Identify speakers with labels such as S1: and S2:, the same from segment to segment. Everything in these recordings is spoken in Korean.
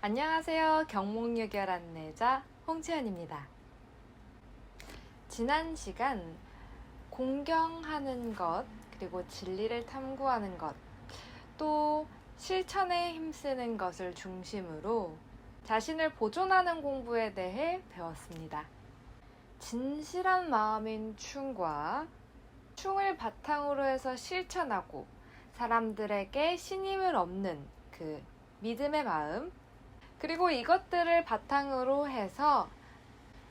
S1: 안녕하세요. 경목유결 안내자 홍채연입니다. 지난 시간 공경하는 것, 그리고 진리를 탐구하는 것, 또 실천에 힘쓰는 것을 중심으로 자신을 보존하는 공부에 대해 배웠습니다. 진실한 마음인 충과 충을 바탕으로 해서 실천하고 사람들에게 신임을 얻는 그 믿음의 마음, 그리고 이것들을 바탕으로 해서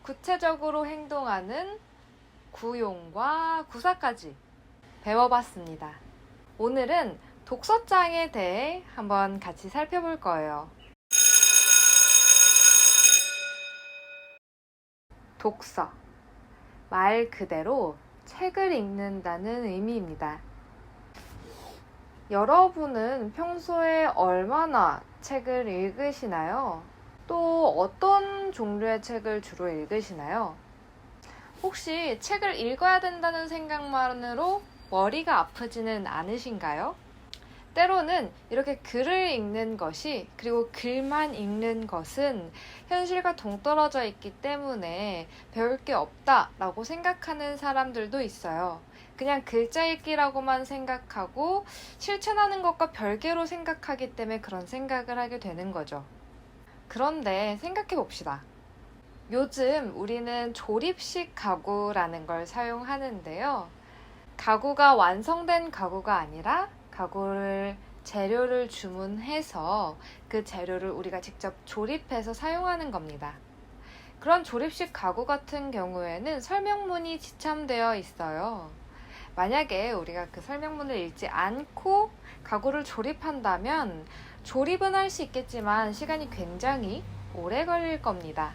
S1: 구체적으로 행동하는 구용과 구사까지 배워봤습니다. 오늘은 독서장에 대해 한번 같이 살펴볼 거예요. 독서. 말 그대로 책을 읽는다는 의미입니다. 여러분은 평소에 얼마나 책을 읽으시나요? 또 어떤 종류의 책을 주로 읽으시나요? 혹시 책을 읽어야 된다는 생각만으로 머리가 아프지는 않으신가요? 때로는 이렇게 글을 읽는 것이 그리고 글만 읽는 것은 현실과 동떨어져 있기 때문에 배울 게 없다라고 생각하는 사람들도 있어요. 그냥 글자 읽기라고만 생각하고 실천하는 것과 별개로 생각하기 때문에 그런 생각을 하게 되는 거죠. 그런데 생각해 봅시다. 요즘 우리는 조립식 가구라는 걸 사용하는데요. 가구가 완성된 가구가 아니라 가구를 재료를 주문해서 그 재료를 우리가 직접 조립해서 사용하는 겁니다. 그런 조립식 가구 같은 경우에는 설명문이 지참되어 있어요. 만약에 우리가 그 설명문을 읽지 않고 가구를 조립한다면 조립은 할 수 있겠지만 시간이 굉장히 오래 걸릴 겁니다.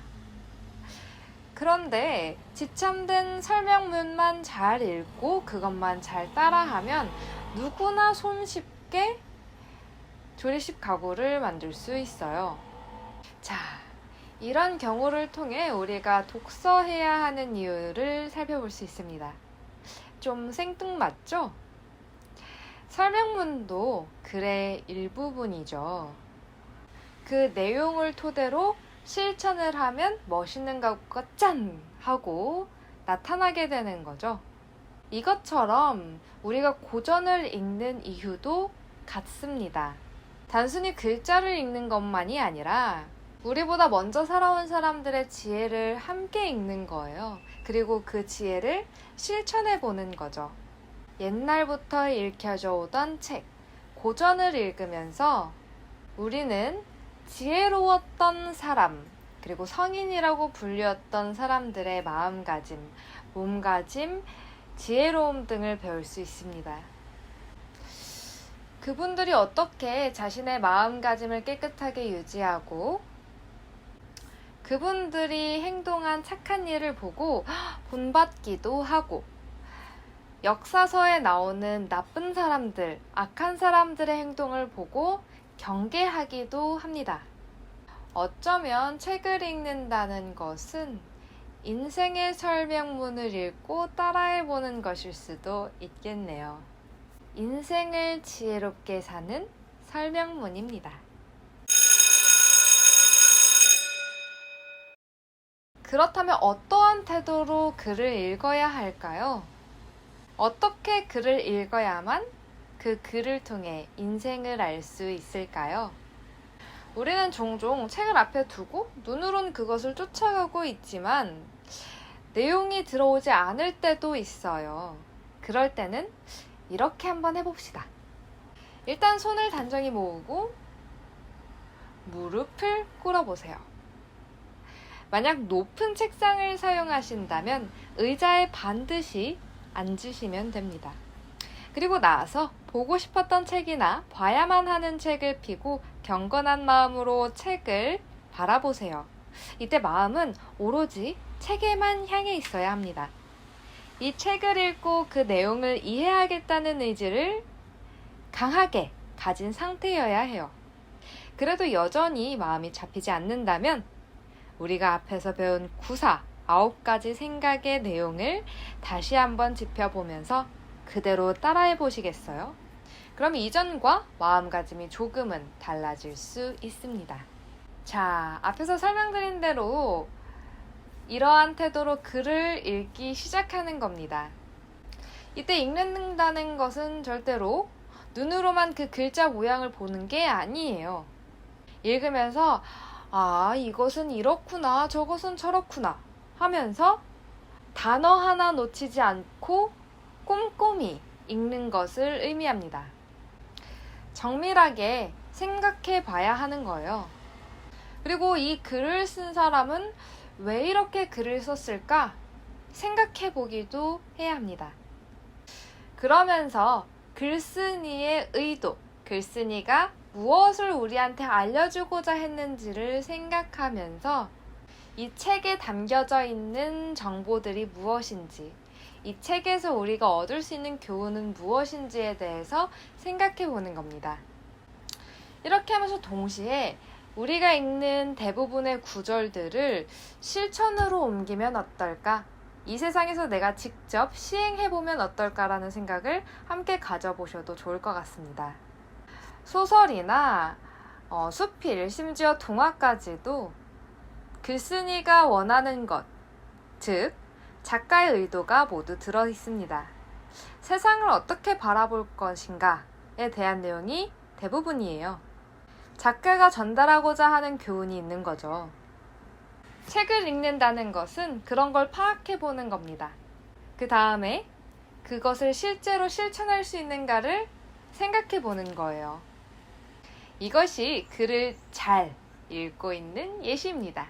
S1: 그런데 지참된 설명문만 잘 읽고 그것만 잘 따라하면 누구나 손쉽게 조립식 가구를 만들 수 있어요. 자, 이런 경우를 통해 우리가 독서해야 하는 이유를 살펴볼 수 있습니다. 좀 생뚱맞죠? 설명문도 글의 일부분이죠. 그 내용을 토대로 실천을 하면 멋있는 가구가 짠! 하고 나타나게 되는 거죠. 이것처럼 우리가 고전을 읽는 이유도 같습니다. 단순히 글자를 읽는 것만이 아니라 우리보다 먼저 살아온 사람들의 지혜를 함께 읽는 거예요. 그리고 그 지혜를 실천해 보는 거죠. 옛날부터 읽혀져 오던 책, 고전을 읽으면서 우리는 지혜로웠던 사람, 그리고 성인이라고 불렸던 사람들의 마음가짐, 몸가짐, 지혜로움 등을 배울 수 있습니다. 그분들이 어떻게 자신의 마음가짐을 깨끗하게 유지하고 그분들이 행동한 착한 일을 보고 본받기도 하고 역사서에 나오는 나쁜 사람들, 악한 사람들의 행동을 보고 경계하기도 합니다. 어쩌면 책을 읽는다는 것은 인생의 설명문을 읽고 따라해보는 것일 수도 있겠네요. 인생을 지혜롭게 사는 설명문입니다. 그렇다면 어떠한 태도로 글을 읽어야 할까요? 어떻게 글을 읽어야만 그 글을 통해 인생을 알 수 있을까요? 우리는 종종 책을 앞에 두고 눈으론 그것을 쫓아가고 있지만 내용이 들어오지 않을 때도 있어요. 그럴 때는 이렇게 한번 해봅시다. 일단 손을 단정히 모으고 무릎을 꿇어보세요. 만약 높은 책상을 사용하신다면 의자에 반드시 앉으시면 됩니다. 그리고 나서 보고 싶었던 책이나 봐야만 하는 책을 피고 경건한 마음으로 책을 바라보세요. 이때 마음은 오로지 책에만 향해 있어야 합니다. 이 책을 읽고 그 내용을 이해하겠다는 의지를 강하게 가진 상태여야 해요. 그래도 여전히 마음이 잡히지 않는다면 우리가 앞에서 배운 구사 아홉 가지 생각의 내용을 다시 한번 짚어보면서 그대로 따라해 보시겠어요? 그럼 이전과 마음가짐이 조금은 달라질 수 있습니다. 자, 앞에서 설명드린 대로 이러한 태도로 글을 읽기 시작하는 겁니다. 이때 읽는다는 것은 절대로 눈으로만 그 글자 모양을 보는 게 아니에요. 읽으면서, 아, 이것은 이렇구나, 저것은 저렇구나 하면서 단어 하나 놓치지 않고 꼼꼼히 읽는 것을 의미합니다. 정밀하게 생각해 봐야 하는 거예요. 그리고 이 글을 쓴 사람은 왜 이렇게 글을 썼을까 생각해 보기도 해야 합니다. 그러면서 글쓴이의 의도, 글쓴이가 무엇을 우리한테 알려주고자 했는지를 생각하면서 이 책에 담겨져 있는 정보들이 무엇인지, 이 책에서 우리가 얻을 수 있는 교훈은 무엇인지에 대해서 생각해 보는 겁니다. 이렇게 하면서 동시에 우리가 읽는 대부분의 구절들을 실천으로 옮기면 어떨까? 이 세상에서 내가 직접 시행해 보면 어떨까라는 생각을 함께 가져보셔도 좋을 것 같습니다. 소설이나 어, 수필, 심지어 동화까지도 글쓴이가 원하는 것, 즉, 작가의 의도가 모두 들어 있습니다. 세상을 어떻게 바라볼 것인가에 대한 내용이 대부분이에요. 작가가 전달하고자 하는 교훈이 있는 거죠. 책을 읽는다는 것은 그런 걸 파악해 보는 겁니다. 그 다음에 그것을 실제로 실천할 수 있는가를 생각해 보는 거예요. 이것이 글을 잘 읽고 있는 예시입니다.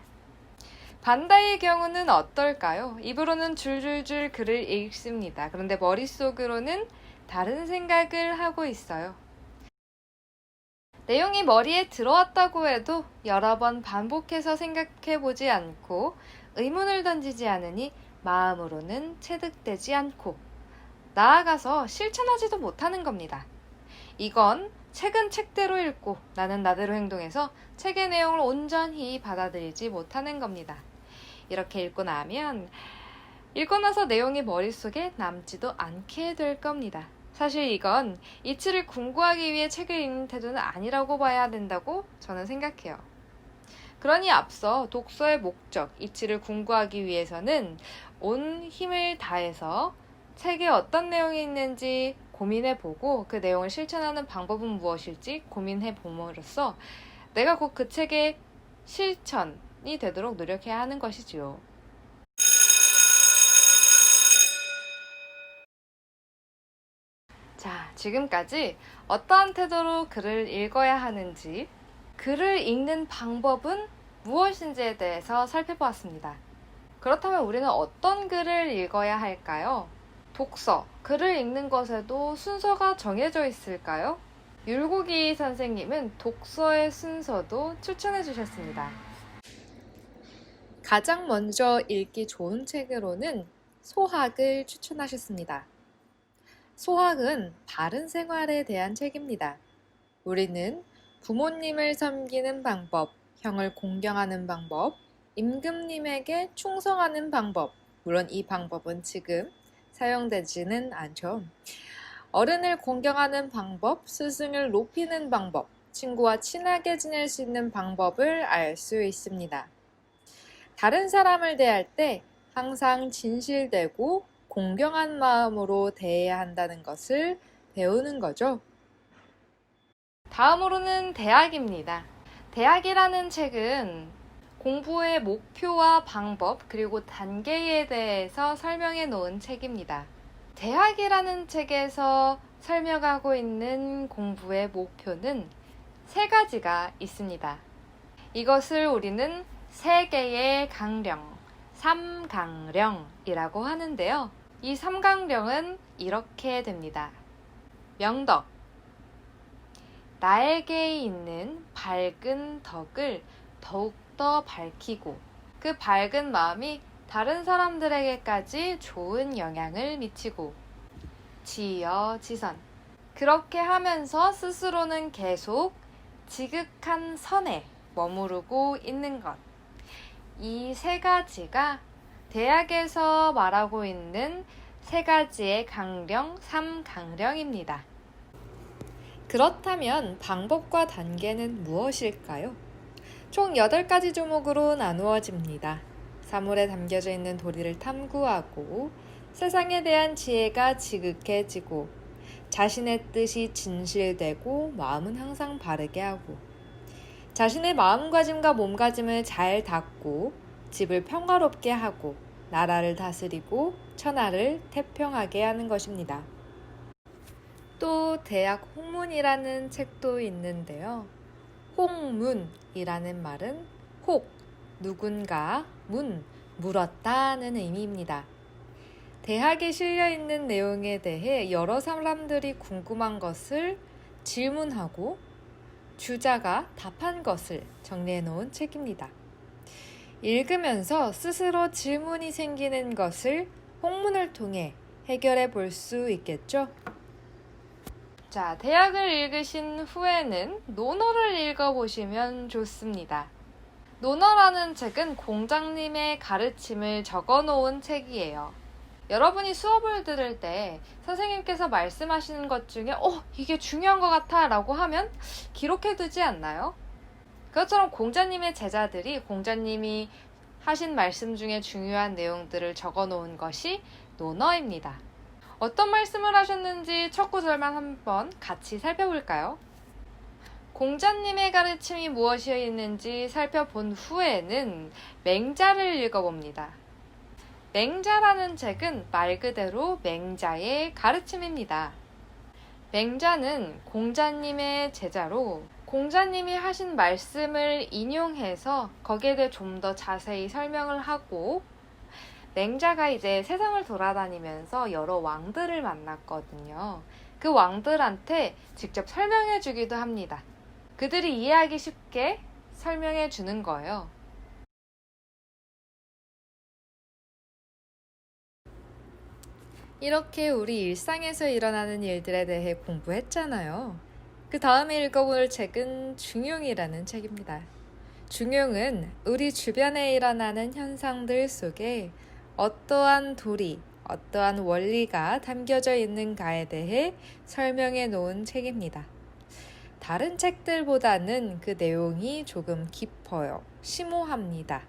S1: 반다의 경우는 어떨까요? 입으로는 줄줄줄 글을 읽습니다. 그런데 머릿속으로는 다른 생각을 하고 있어요. 내용이 머리에 들어왔다고 해도 여러 번 반복해서 생각해 보지 않고 의문을 던지지 않으니 마음으로는 체득되지 않고 나아가서 실천하지도 못하는 겁니다. 이건 책은 책대로 읽고 나는 나대로 행동해서 책의 내용을 온전히 받아들이지 못하는 겁니다. 이렇게 읽고 나면 읽고 나서 내용이 머릿속에 남지도 않게 될 겁니다. 사실 이건 이치를 공부하기 위해 책을 읽는 태도는 아니라고 봐야 된다고 저는 생각해요. 그러니 앞서 독서의 목적, 이치를 공부하기 위해서는 온 힘을 다해서 책에 어떤 내용이 있는지 고민해 보고 그 내용을 실천하는 방법은 무엇일지 고민해 봄으로써 내가 곧 그 책의 실천이 되도록 노력해야 하는 것이지요. 자, 지금까지 어떠한 태도로 글을 읽어야 하는지, 글을 읽는 방법은 무엇인지에 대해서 살펴보았습니다. 그렇다면 우리는 어떤 글을 읽어야 할까요? 독서, 글을 읽는 것에도 순서가 정해져 있을까요? 율곡이 선생님은 독서의 순서도 추천해 주셨습니다. 가장 먼저 읽기 좋은 책으로는 소학을 추천하셨습니다. 소학은 바른 생활에 대한 책입니다. 우리는 부모님을 섬기는 방법, 형을 공경하는 방법, 임금님에게 충성하는 방법, 물론 이 방법은 지금 사용되지는 않죠. 어른을 공경하는 방법, 스승을 높이는 방법, 친구와 친하게 지낼 수 있는 방법을 알 수 있습니다. 다른 사람을 대할 때 항상 진실되고 공경한 마음으로 대해야 한다는 것을 배우는 거죠. 다음으로는 대학입니다. 대학이라는 책은 공부의 목표와 방법 그리고 단계에 대해서 설명해 놓은 책입니다. 대학이라는 책에서 설명하고 있는 공부의 목표는 세 가지가 있습니다. 이것을 우리는 세 개의 강령, 삼강령이라고 하는데요. 이 삼강령은 이렇게 됩니다. 명덕. 나에게 있는 밝은 덕을 더욱 더 밝히고 그 밝은 마음이 다른 사람들에게까지 좋은 영향을 미치고 지어 지선. 그렇게 하면서 스스로는 계속 지극한 선에 머무르고 있는 것. 이 세 가지가 대학에서 말하고 있는 세 가지의 강령, 삼강령입니다. 그렇다면 방법과 단계는 무엇일까요? 총 8가지 조목으로 나누어집니다. 사물에 담겨져 있는 도리를 탐구하고 세상에 대한 지혜가 지극해지고 자신의 뜻이 진실되고 마음은 항상 바르게 하고 자신의 마음가짐과 몸가짐을 잘 닦고 집을 평화롭게 하고 나라를 다스리고 천하를 태평하게 하는 것입니다. 또 대학 홍문이라는 책도 있는데요. 홍문이라는 말은 혹, 누군가, 문, 물었다는 의미입니다. 대학에 실려 있는 내용에 대해 여러 사람들이 궁금한 것을 질문하고 주자가 답한 것을 정리해 놓은 책입니다. 읽으면서 스스로 질문이 생기는 것을 홍문을 통해 해결해 볼 수 있겠죠? 자, 대학을 읽으신 후에는 논어를 읽어보시면 좋습니다. 논어라는 책은 공장님의 가르침을 적어 놓은 책이에요. 여러분이 수업을 들을 때 선생님께서 말씀하시는 것 중에, 어, 이게 중요한 것 같아 라고 하면 기록해 두지 않나요? 그것처럼 공자님의 제자들이 공자님이 하신 말씀 중에 중요한 내용들을 적어 놓은 것이 논어입니다. 어떤 말씀을 하셨는지 첫 구절만 한번 같이 살펴볼까요? 공자님의 가르침이 무엇이었는지 살펴본 후에는 맹자를 읽어봅니다. 맹자라는 책은 말 그대로 맹자의 가르침입니다. 맹자는 공자님의 제자로 공자님이 하신 말씀을 인용해서 거기에 대해 좀 더 자세히 설명을 하고 맹자가 이제 세상을 돌아다니면서 여러 왕들을 만났거든요. 그 왕들한테 직접 설명해 주기도 합니다. 그들이 이해하기 쉽게 설명해 주는 거예요. 이렇게 우리 일상에서 일어나는 일들에 대해 공부했잖아요. 그 다음에 읽어볼 책은 중용이라는 책입니다. 중용은 우리 주변에 일어나는 현상들 속에 어떠한 도리, 어떠한 원리가 담겨져 있는가에 대해 설명해 놓은 책입니다. 다른 책들보다는 그 내용이 조금 깊어요. 심오합니다.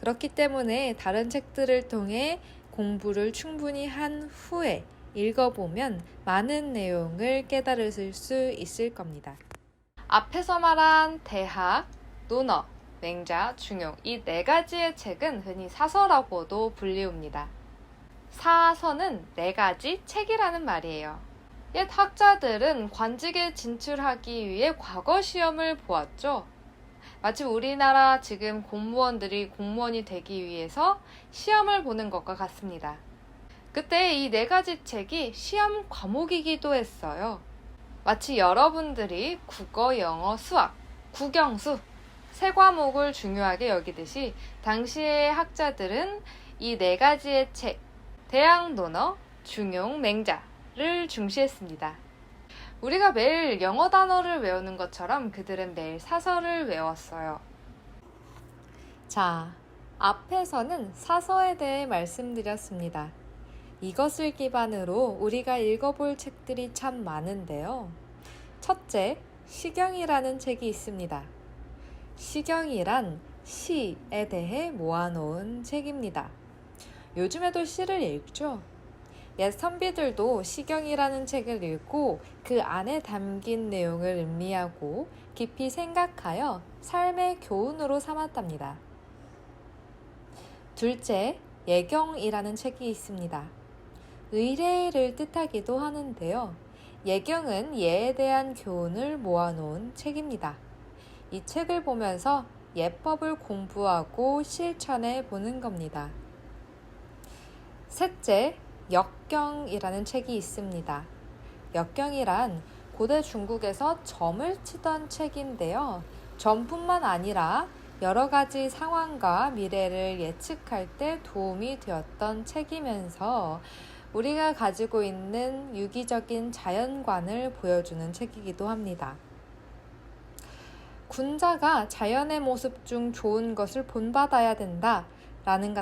S1: 그렇기 때문에 다른 책들을 통해 공부를 충분히 한 후에 읽어보면 많은 내용을 깨달으실 수 있을 겁니다. 앞에서 말한 대학, 논어, 맹자, 중용 이 네 가지의 책은 흔히 사서라고도 불리웁니다. 사서는 네 가지 책이라는 말이에요. 옛 학자들은 관직에 진출하기 위해 과거 시험을 보았죠. 마치 우리나라 지금 공무원들이 공무원이 되기 위해서 시험을 보는 것과 같습니다. 그때 이 네 가지 책이 시험 과목이기도 했어요. 마치 여러분들이 국어, 영어, 수학, 국영수 세 과목을 중요하게 여기듯이 당시의 학자들은 이 네 가지의 책, 대학 논어, 중용, 맹자를 중시했습니다. 우리가 매일 영어 단어를 외우는 것처럼 그들은 매일 사서를 외웠어요. 자, 앞에서는 사서에 대해 말씀드렸습니다. 이것을 기반으로 우리가 읽어볼 책들이 참 많은데요. 첫째, 시경이라는 책이 있습니다. 시경이란 시에 대해 모아놓은 책입니다. 요즘에도 시를 읽죠? 옛 선비들도 시경이라는 책을 읽고 그 안에 담긴 내용을 음미하고 깊이 생각하여 삶의 교훈으로 삼았답니다. 둘째, 예경이라는 책이 있습니다. 의례를 뜻하기도 하는데요. 예경은 예에 대한 교훈을 모아놓은 책입니다. 이 책을 보면서 예법을 공부하고 실천해 보는 겁니다. 셋째, 역경이라는 책이 있습니다. 역경이란 고대 중국에서 점을 치던 책인데요. 점뿐만 아니라 여러 가지 상황과 미래를 예측할 때 도움이 되었던 책이면서 우리가 가지고 있는 유기적인 자연관을 보여주는 책이기도 합니다. 군자가 자연의 모습 중 좋은 것을 본받아야 된다. 라는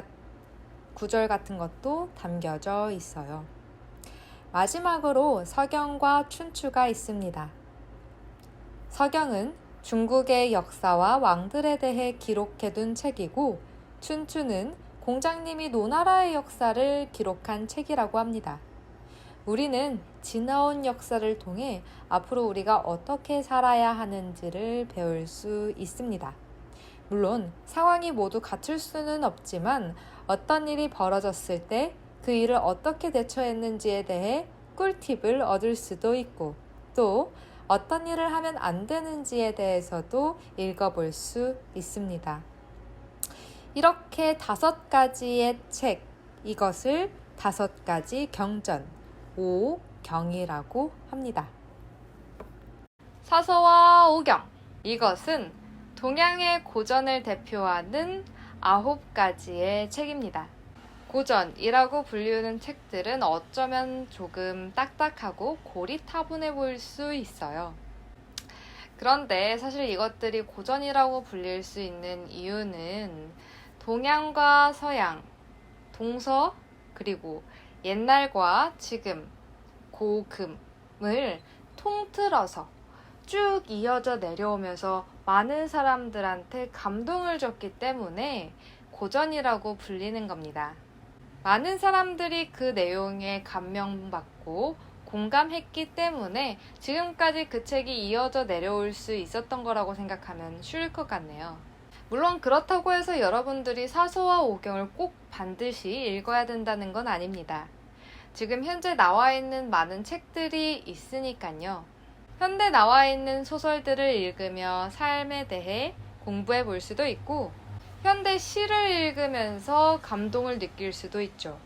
S1: 구절 같은 것도 담겨져 있어요. 마지막으로 서경과 춘추가 있습니다. 서경은
S2: 중국의 역사와 왕들에 대해 기록해둔 책이고 춘추는 공장님이 노나라의 역사를 기록한 책이라고 합니다. 우리는 지나온 역사를 통해 앞으로 우리가 어떻게 살아야 하는지를 배울 수 있습니다. 물론 상황이 모두 갖출 수는 없지만 어떤 일이 벌어졌을 때 그 일을 어떻게 대처했는지에 대해 꿀팁을 얻을 수도 있고 또 어떤 일을 하면 안 되는지에 대해서도 읽어볼 수 있습니다. 이렇게 다섯 가지의 책, 이것을 다섯 가지 경전, 오경이라고 합니다.
S1: 사서와 오경. 이것은 동양의 고전을 대표하는 아홉 가지의 책입니다. 고전이라고 불리우는 책들은 어쩌면 조금 딱딱하고 고리타분해 보일 수 있어요. 그런데 사실 이것들이 고전이라고 불릴 수 있는 이유는 동양과 서양, 동서, 그리고 옛날과 지금, 고금을 통틀어서 쭉 이어져 내려오면서 많은 사람들한테 감동을 줬기 때문에 고전이라고 불리는 겁니다. 많은 사람들이 그 내용에 감명받고 공감했기 때문에 지금까지 그 책이 이어져 내려올 수 있었던 거라고 생각하면 쉬울 것 같네요. 물론 그렇다고 해서 여러분들이 사서와 오경을 꼭 반드시 읽어야 된다는 건 아닙니다. 지금 현재 나와 있는 많은 책들이 있으니까요. 현대 나와 있는 소설들을 읽으며 삶에 대해 공부해 볼 수도 있고, 현대 시를 읽으면서 감동을 느낄 수도 있죠.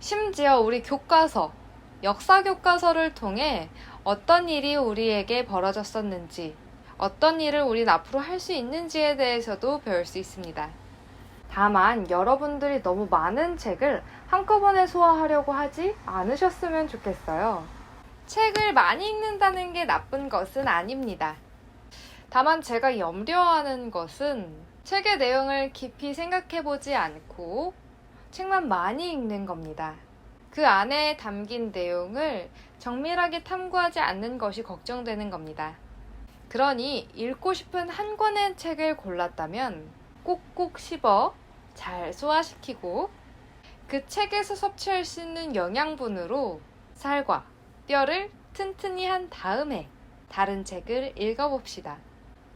S1: 심지어 우리 교과서, 역사 교과서를 통해 어떤 일이 우리에게 벌어졌었는지, 어떤 일을 우린 앞으로 할 수 있는지에 대해서도 배울 수 있습니다. 다만 여러분들이 너무 많은 책을 한꺼번에 소화하려고 하지 않으셨으면 좋겠어요. 책을 많이 읽는다는 게 나쁜 것은 아닙니다. 다만 제가 염려하는 것은 책의 내용을 깊이 생각해 보지 않고 책만 많이 읽는 겁니다. 그 안에 담긴 내용을 정밀하게 탐구하지 않는 것이 걱정되는 겁니다. 그러니 읽고 싶은 한 권의 책을 골랐다면 꼭꼭 씹어 잘 소화시키고 그 책에서 섭취할 수 있는 영양분으로 살과 뼈를 튼튼히 한 다음에 다른 책을 읽어봅시다.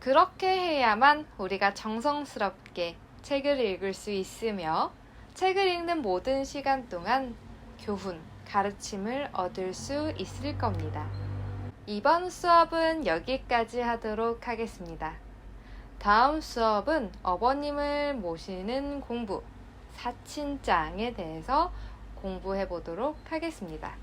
S1: 그렇게 해야만 우리가 정성스럽게 책을 읽을 수 있으며 책을 읽는 모든 시간 동안 교훈, 가르침을 얻을 수 있을 겁니다. 이번 수업은 여기까지 하도록 하겠습니다. 다음 수업은 어버님을 모시는 공부, 사친장에 대해서 공부해 보도록 하겠습니다.